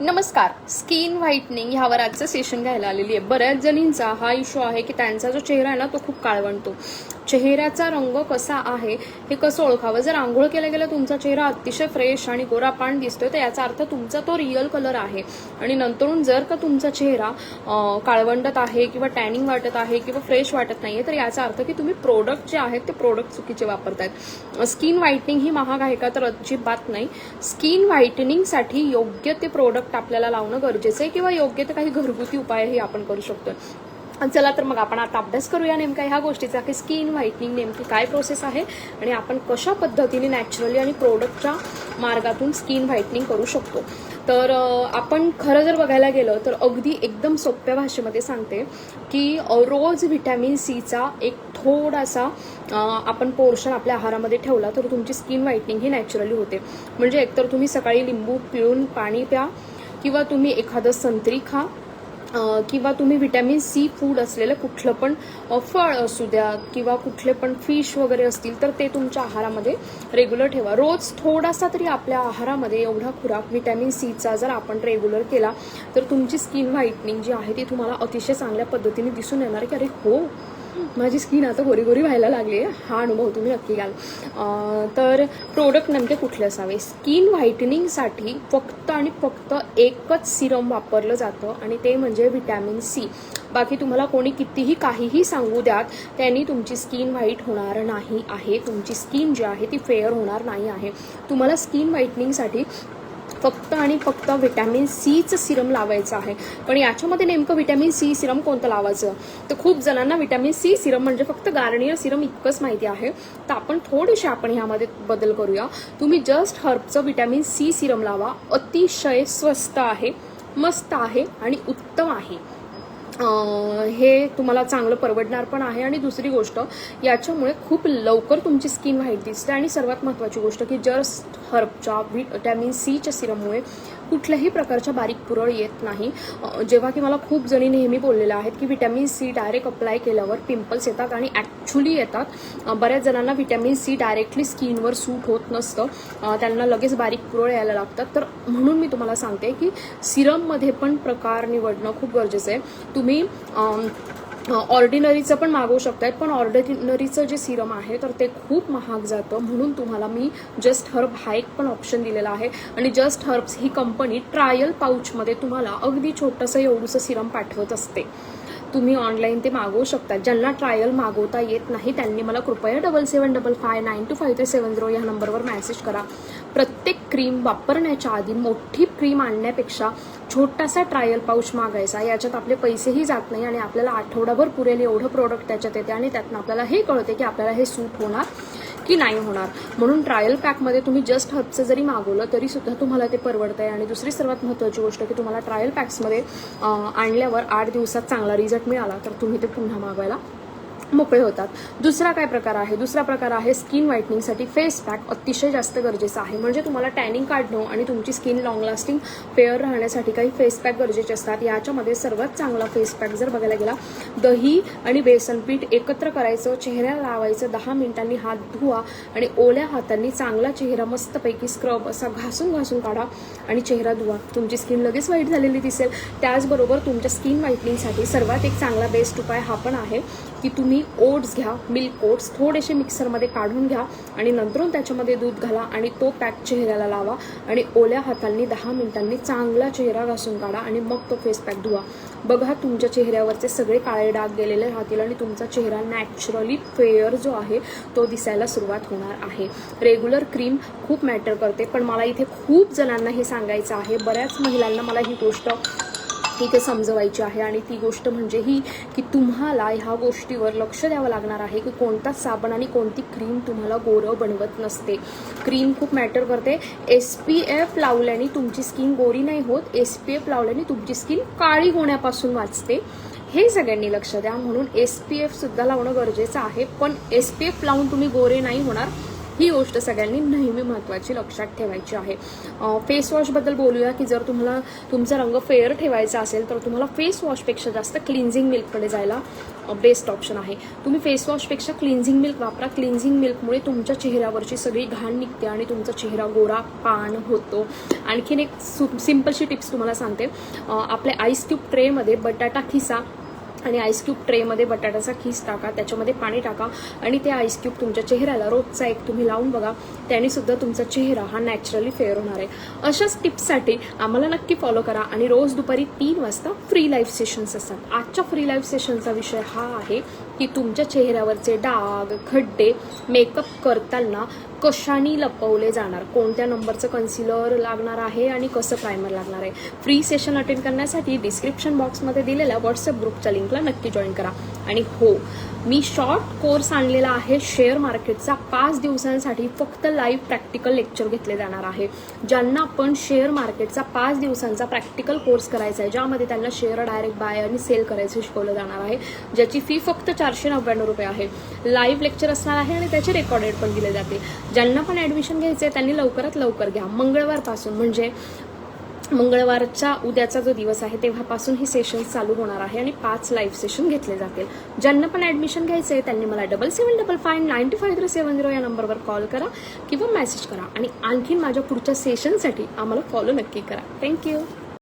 नमस्कार. Skin whitening ह्यावर आजचं सेशन घ्यायला आलेली आहे. बऱ्याच जणींचा हा इश्यू आहे की त्यांचा जो चेहरा आहे ना तो खूप काळवंटो चेहऱ्याचा रंग कसा आहे हे कसं ओळखावं? जर आंघोळ केल्या गेलं तुमचा चेहरा अतिशय फ्रेश आणि गोरापाण दिसतोय तर याचा अर्थ तुमचा तो रिअल कलर आहे. आणि नंतरून जर का तुमचा चेहरा काळवंडत आहे किंवा टॅनिंग वाटत आहे किंवा फ्रेश वाटत नाहीये तर याचा अर्थ की तुम्ही प्रोडक्ट जे आहेत ते प्रोडक्ट चुकीचे वापरतायत. स्किन व्हाईटनिंग ही महाग आहे का तर अजिबात नाही. स्किन व्हाईटनिंगसाठी योग्य ते प्रोडक्ट आपल्याला लावणं गरजेचं आहे किंवा योग्य ते काही घरगुती उपायही आपण करू शकतो चला तर मग आपण आता अभ्यास करूया नेमका ह्या गोष्टीचा की स्किन व्हाईटनिंग नेमकी काय प्रोसेस आहे आणि आपण कशा पद्धतीने नॅचरली आणि प्रोडक्टच्या मार्गातून स्किन व्हाईटनिंग करू शकतो. तर आपण खरं जर बघायला गेलं तर अगदी एकदम सोप्या भाषेमध्ये सांगते की रोज व्हिटॅमिन सीचा एक थोडासा आपण पोर्शन आपल्या आहारामध्ये ठेवला तर तुमची स्किन व्हाईटनिंग ही नॅचरली होते. म्हणजे एकतर तुम्ही सकाळी लिंबू पिळून पाणी प्या किंवा तुम्ही एखादं संत्री खा. किंवा तुम्ही व्हिटॅमिन सी फूड असलेलं कुठलं पण फळ असू द्या किंवा कुठले पण फिश वगैरे असतील तर ते तुमच्या आहारामध्ये रेग्युलर ठेवा. रोज थोडासा तरी आपल्या आहारामध्ये एवढा खुराक व्हिटॅमिन सीचा जर आपण रेग्युलर केला तर तुमची स्किन व्हाईटनिंग जी आहे ती तुम्हाला अतिशय चांगल्या पद्धतीने दिसून येणार की अरे हो माझी स्किन आता गोरी गोरी व्हायला लागली आहे हा अनुभव तुम्ही नक्की घ्याल. तर प्रोडक्ट नेमके कुठले असावे? स्किन व्हाईटनिंगसाठी फक्त आणि फक्त एकच सिरम वापरलं जातं आणि ते म्हणजे व्हिटॅमिन सी बाकी तुम्हाला कोणी कितीही काहीही सांगू द्यात त्यांनी तुमची स्किन व्हाईट होणार नाही आहे. तुमची स्किन जी आहे ती फेअर होणार नाही आहे. तुम्हाला स्किन व्हाईटनिंगसाठी फक्त आणि फक्त व्हिटॅमिन सीचं सिरम लावायचं आहे. पण याच्यामध्ये नेमकं व्हिटॅमिन सी सिरम कोणतं लावायचं? तर खूप जणांना व्हिटॅमिन सी सिरम म्हणजे फक्त गार्नियर सिरम इतकंच माहिती आहे. तर आपण थोडेसे आपण ह्यामध्ये बदल करूया. तुम्ही जस्ट हर्बचं व्हिटॅमिन सी सिरम लावा. अतिशय स्वस्त आहे मस्त आहे आणि उत्तम आहे. हे तुम्हाला चांगलं परवडणार पण आहे. आणि दुसरी गोष्ट याच्यामुळे खूप लवकर तुमची स्किन व्हाईट दिसते. आणि सर्वात महत्त्वाची गोष्ट की जस्ट हर्बच्या व्हिटॅमिन सीच्या सिरममुळे कुठल्याही प्रकारच्या बारीक पुरळ येत नाही. जेव्हा की मला खूप जणी नेहमी बोललेल्या आहेत की व्हिटॅमिन सी डायरेक्ट अप्लाय केल्यावर पिंपल्स येतात आणि ॲक्च्युली येतात. बऱ्याच जणांना व्हिटॅमिन सी डायरेक्टली स्किनवर सूट होत नसतं. त्यांना लगेच बारीक पुरळ यायला लागतात. तर म्हणून मी तुम्हाला सांगते की सिरममध्ये पण प्रकार निवडणं खूप गरजेचं आहे. तुम्ही ऑर्डिनरीचं पण मागवू शकतायत पण ऑर्डिनरीचं जे सिरम आहे तर ते खूप महाग जातं. म्हणून तुम्हाला मी जस्ट हर्ब हा एक पण ऑप्शन दिलेला आहे. आणि जस्ट हर्ब्स ही कंपनी ट्रायल पाऊचमध्ये तुम्हाला अगदी छोटंसं एवढंसं सिरम पाठवत असते. तुम्ही ऑनलाईन ते मागवू शकता ज्यांना ट्रायल मागवता येत नाही त्यांनी मला कृपया double seven double five nine two five three seven zero या नंबरवर मेसेज करा. प्रत्येक क्रीम वापरण्याच्या आधी मोठी क्रीम आणण्यापेक्षा छोटासा ट्रायल पाऊच मागायचा याच्यात आपले पैसेही जात नाही आणि आपल्याला आठवडाभर पुरेल एवढं प्रोडक्ट त्याच्यात येते आणि त्यातनं आपल्याला हे कळते की आपल्याला हे सूट होणार की नाही होणार. म्हणून ट्रायल पॅकमध्ये तुम्ही जस्ट हबचं जरी मागवलं तरी सुद्धा तुम्हाला ते परवडतं आहे आणि दुसरी सर्वात महत्त्वाची गोष्ट की तुम्हाला ट्रायल पॅक्समध्ये आणल्यावर आठ दिवसात चांगला रिझल्ट मिळाला तर तुम्ही ते पुन्हा मागवायला मोकळे होतात. दुसरा काय प्रकार आहे? दुसरा प्रकार आहे स्किन व्हाईटनिंगसाठी फेस पॅक अतिशय जास्त गरजेचं आहे. म्हणजे तुम्हाला टॅनिंग काढणं आणि तुमची स्किन लॉंग लास्टिंग फेअर राहण्यासाठी काही फेस पॅक गरजेचे असतात. याच्यामध्ये सर्वात चांगला फेस पॅक जर बघायला गेला दही आणि बेसन पीठ एकत्र करायचं चेहऱ्याला लावायचं दहा मिनिटांनी हात धुवा आणि ओल्या हातांनी चांगला चेहरा मस्तपैकी स्क्रब असा घासून घासून काढा आणि चेहरा धुवा. तुमची स्किन लगेच वाईट झालेली दिसेल. त्याचबरोबर तुमच्या स्किन व्हाईटनिंगसाठी सर्वात एक चांगला बेस्ट उपाय हा पण आहे. की तुम्ही ओट्स घ्या मिल्क ओट्स थोडेसे मिक्सरमध्ये काढून घ्या आणि नंतरून त्याच्यामध्ये दूध घाला आणि तो पॅक चेहऱ्याला लावा आणि ओल्या हातांनी दहा मिनिटांनी चांगला चेहरा घासून काढा आणि मग तो फेस पॅक धुवा. बघा तुमच्या चेहऱ्यावरचे सगळे काळे डाग गेलेले राहतील आणि तुमचा चेहरा नॅचरली फेअर जो आहे तो दिसायला सुरुवात होणार आहे. रेग्युलर क्रीम खूप मॅटर करते पण मला इथे खूप जणांना हे सांगायचं आहे. बऱ्याच महिलांना मला ही गोष्ट इथे समजवायची आहे. आणि ती गोष्ट म्हणजे ही की तुम्हाला ह्या गोष्टीवर लक्ष द्यावं लागणार आहे की कोणता साबण आणि कोणती क्रीम तुम्हाला गोरं बनवत नसते. क्रीम खूप मॅटर करते. एस पी एफ लावल्याने तुमची स्किन गोरी नाही होत. एस पी एफ लावल्याने तुमची स्किन काळी होण्यापासून वाचते. हे सगळ्यांनी लक्ष द्या. म्हणून एस पी एफ सुद्धा लावणं गरजेचं आहे. पण एस पी एफ लावून तुम्ही गोरे नाही होणार. ही गोष्ट सगळ्यांनी नेहमी महत्त्वाची लक्षात ठेवायची आहे. फेस वॉशबद्दल बोलूया की जर तुम्हाला तुमचा रंग फेअर ठेवायचा असेल तर तुम्हाला फेस वॉशपेक्षा जास्त क्लिन्झिंग मिल्ककडे जायला बेस्ट ऑप्शन आहे. तुम्ही फेस वॉशपेक्षा क्लिन्झिंग मिल्क वापरा. क्लिन्झिंग मिल्कमुळे तुमच्या चेहऱ्यावरची सगळी घाण निघते आणि तुमचा चेहरा गोरा पान होतो. आणखीन एक सु सिम्पलशी टिप्स तुम्हाला सांगते. आपल्या आईस क्यूब ट्रेमध्ये बटाटा खिसा आणि आईस क्यूब ट्रेमध्ये बटाट्याचा खीस टाका त्याच्यामध्ये पाणी टाका आणि ते आईस क्यूब तुमच्या चेहऱ्याला रोजचा एक तुम्ही लावून बघा त्याने सुद्धा तुमचा चेहरा हा नॅचरली फेअर होणार आहे. अशाच टिप्ससाठी आम्हाला नक्की फॉलो करा आणि रोज दुपारी तीन वाजता फ्री लाईव्ह सेशन्स असतात. आजच्या फ्री लाईव्ह सेशनचा विषय हा आहे की तुमच्या चेहऱ्यावरचे डाग खड्डे मेकअप करताना कशाने लपवले जाणार? कोणत्या नंबरचं कन्सिलर लागणार आहे आणि कसं प्रायमर लागणार आहे? फ्री सेशन अटेंड करण्यासाठी डिस्क्रिप्शन बॉक्समध्ये दिलेल्या व्हॉट्सअप ग्रुपच्या लिंकला नक्की जॉईन करा. आणि हो मी शॉर्ट कोर्स आणलेला आहे. शेअर मार्केटचा पाच दिवसांसाठी फक्त लाईव्ह प्रॅक्टिकल लेक्चर घेतले जाणार आहे. ज्यांना आपण शेअर मार्केटचा पाच दिवसांचा प्रॅक्टिकल कोर्स करायचा आहे ज्यामध्ये त्यांना शेअर डायरेक्ट बाय आणि सेल करायचं शिकवलं जाणार आहे ज्याची फी फक्त चारशे नव्याण्णव रुपये आहे. लाईव्ह लेक्चर असणार आहे आणि त्याचे रेकॉर्डेड पण दिले जाते ज्यांना पण ॲडमिशन घ्यायचं आहे त्यांनी लवकरात लवकर घ्या. मंगळवारपासून म्हणजे मंगळवारच्या उद्याचा जो दिवस आहे तेव्हापासून हे सेशन चालू होणार आहे आणि पाच लाईव्ह सेशन घेतले जातील. ज्यांना पण ॲडमिशन घ्यायचं आहे त्यांनी मला double seven double five nine two five three seven zero या नंबरवर कॉल करा किंवा मेसेज करा. आणि आणखीन माझ्या पुढच्या सेशनसाठी आम्हाला फॉलो नक्की करा. थँक्यू